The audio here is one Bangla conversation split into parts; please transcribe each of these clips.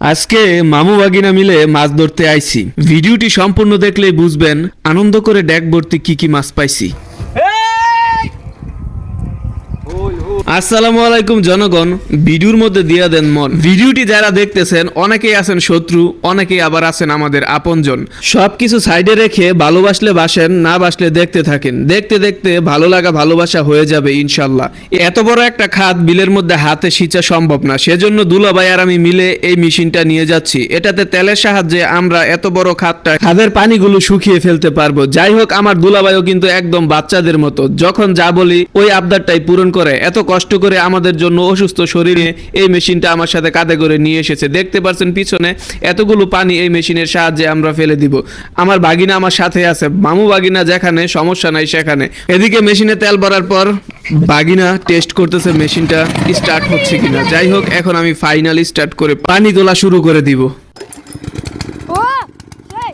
আজকে মামু বাগিনা মিলে মাছ ধরতে আইছি। ভিডিওটি সম্পূর্ণ দেখলে বুঝবেন, আনন্দ করে ড্যাক ভর্তি কি কি মাছ পাইছি। আসসালামু আলাইকুম জনগণ, ভিডিওর মধ্যে দিয়া দেন মন। ভিডিওটি যারা দেখতেছেন, অনেকেই আছেন শত্রু, অনেকেই আবার আছেন আমাদের আপনজন। সবকিছু সাইডে রেখে ভালোবাসলে বাসেন, না বাসলে দেখতে থাকেন। দেখতে দেখতে ভালো লাগা, ভালোবাসা হয়ে যাবে ইনশাল্লাহ। এত বড় একটা খাত বিলের মধ্যে হাতে সিঁচা সম্ভব না। সেজন্য দুলাভাই আর আমি মিলে এই মেশিনটা নিয়ে যাচ্ছি। এটাতে তেলের সাহায্যে আমরা এত বড় খাতটা, খাদের পানিগুলো শুকিয়ে ফেলতে পারব। যাই হোক, আমার দুলাভাইও কিন্তু একদম বাচ্চাদের মতো। যখন যা বলি, ওই আবদারটাই পূরণ করে। এত কষ্ট করে আমাদের জন্য অসুস্থ শরীরে এই মেশিনটা আমার সাথে কাঁধে করে নিয়ে এসেছে। দেখতে পাচ্ছেন পিছনে এতগুলো পানি এই মেশিনের সাহায্যে আমরা ফেলে দিব। আমার বাগিনা আমার সাথে আছে। মামু বাগিনা যেখানে, সমস্যা নাই সেখানে। এদিকে মেশিনে তেল ভরার পর বাগিনা টেস্ট করতেছে মেশিনটা স্টার্ট হচ্ছে কিনা। যাই হোক, এখন আমি ফাইনালি স্টার্ট করে পানি তোলা শুরু করে দিব ও এই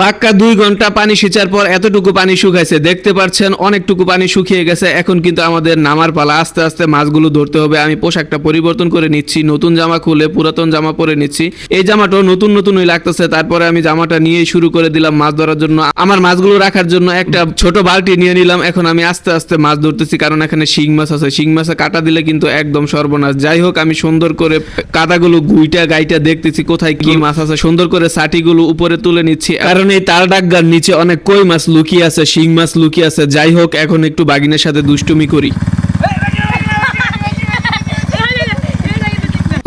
পাক্কা দুই ঘণ্টা পানি সিঁচার পর এতটুকু পানি শুকাইছে। দেখতে পাচ্ছেন, অনেকটুকু পানি শুকিয়ে গেছে। এখন কিন্তু আমাদের নামার পালা। আস্তে আস্তে মাছগুলো ধরতে হবে। আমি পোশাকটা পরিবর্তন করে নিচ্ছি। নতুন জামা খুলে পুরাতন জামা পরে নিচ্ছি। এই জামাটাও নতুন নতুন নতুনই লাগতেছে। তারপরে আমি জামাটা নিয়েই শুরু করে দিলাম মাছ ধরার জন্য। আমার মাছগুলো রাখার জন্য একটা ছোট বালতি নিয়ে নিলাম। এখন আমি আস্তে আস্তে মাছ ধরতেছি, কারণ এখানে শিং মাছ আছে। শিং মাছে কাটা দিলে কিন্তু একদম সর্বনাশ। যাই হোক, আমি সুন্দর করে কাদাগুলো গুইটা গাইটা দেখতেছি কোথায় কি মাছ আছে। সুন্দর করে সাটিগুলো উপরে তুলে নিচ্ছি। কারণ এই তাল ডাকগার নিচে অনেক কই মাছ লুকিয়ে আছে, শিং মাছ লুকিয়ে আছে। যাই হোক, এখন একটু বাগিনের সাথে দুষ্টুমি করি।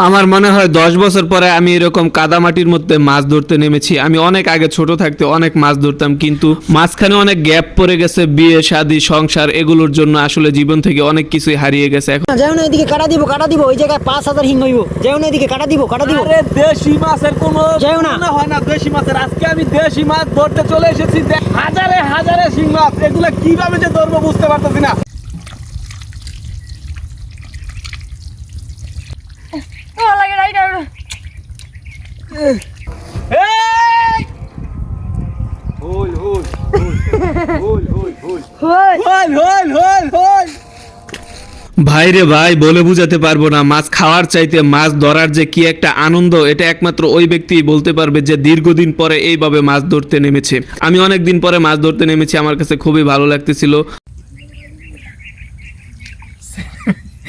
আমার মনে হয় দশ বছর পরে আমি এরকম কাদামাটির মধ্যে মাছ ধরতে নেমেছি। আমি অনেক আগে ছোট থাকতে অনেক মাছ ধরতাম কিন্তু মাঝখানে অনেক গ্যাপ পড়ে গেছে বিয়ে শাদি সংসার এগুলোর জন্য আসলে জীবন থেকে অনেক কিছুই হারিয়ে গেছে। এখন যেও না এদিকে কাটা দিব কাটা দিব ওই জায়গায় পাঁচ হাজার হিং হইব। যেও না এদিকে কাটা দিব কাটা দিব। আরে দেশি মাছের কোনো যেও না। মনে হয় না দেশি মাছের। আজকে আমি দেশি মাছ ধরতে চলে এসেছি হাজারে হাজারে শিং মাছ। এগুলা কীভাবে যে ধরবো বুঝতে পারতেছি না ও লাগে রাইট আর হুল। ভাই রে ভাই বলে বুঝাতে পারব না মাছ খাওয়ার চাইতে মাছ ধরার যে কি একটা আনন্দ এটা একমাত্র ওই ব্যক্তিই বলতে পারবে যে দীর্ঘদিন পরে এইভাবে মাছ ধরতে নেমেছে। আমি অনেক দিন পরে মাছ ধরতে নেমেছি আমার কাছে খুবই ভালো লাগতেছিল।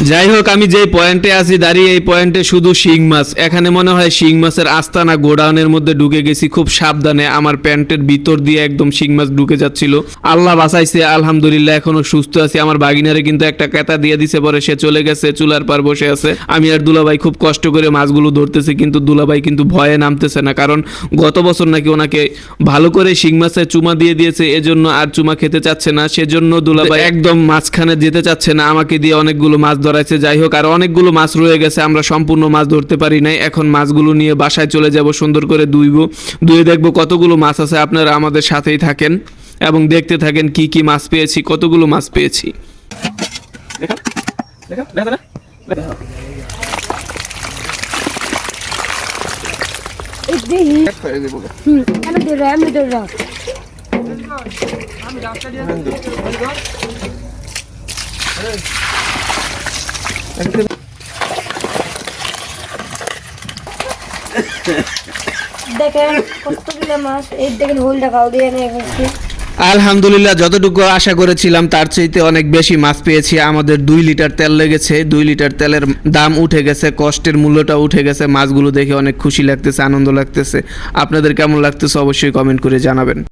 যাই হোক আমি যে পয়েন্টে আছি, দাঁড়িয়ে এই পয়েন্টে শুধু শিং মাছ। এখানে মনে হয় শিং মাছের আস্তানা গোডাউনের মধ্যে ঢুকে গেছি খুব সাবধানে। আমার প্যান্টের ভিতর দিয়ে একদম শিং মাছ ঢুকে যাচ্ছিল। আল্লাহ বাঁচাইছে, আলহামদুলিল্লাহ, এখনও সুস্থ আছি। আমার বাগিনারে কিন্তু একটা কেতা দিয়ে দিছে, পরে সে চলে গেছে, চুলার পার বসে আছে। আমি আর দুলাভাই খুব কষ্ট করে মাছগুলো ধরতেছি, কিন্তু দুলাভাই কিন্তু ভয়ে নামতেছে না। কারণ গত বছর নাকি ওনাকে ভালো করে শিং মাছের চুমা দিয়ে দিয়েছে, এজন্য আর চুমা খেতে চাচ্ছে না। সেজন্য দুলাভাই একদম মাঝখানে যেতে চাচ্ছে না। আমাকে দিয়ে অনেকগুলো মাছ ধরাইছে। যাই হোক, আর অনেকগুলো মাছ রয়ে গেছে, আমরা সম্পূর্ণ মাছ ধরতে পারি নাই। এখন মাছগুলো নিয়ে বাসায় চলে যাব, সুন্দর করে ধুইব। ধুয়ে দেখব কতগুলো মাছ আছে, আপনারা আমাদের সাথেই থাকেন এবং দেখতে থাকেন কি কি মাছ পেয়েছি, কতগুলো মাছ পেয়েছি। ধরে। আলহামদুলিল্লাহ, যতটুকু আশা করেছিলাম, তার চাইতে অনেক বেশি মাছ পেয়েছি। আমাদের দুই লিটার তেল লেগেছে। দুই লিটার তেলের দাম উঠে গেছে, কষ্টের মূল্যটা উঠে গেছে। মাছগুলো দেখে অনেক খুশি লাগতেছে, আনন্দ লাগতেছে। আপনাদের কেমন লাগতেছে, অবশ্যই কমেন্ট করে জানাবেন।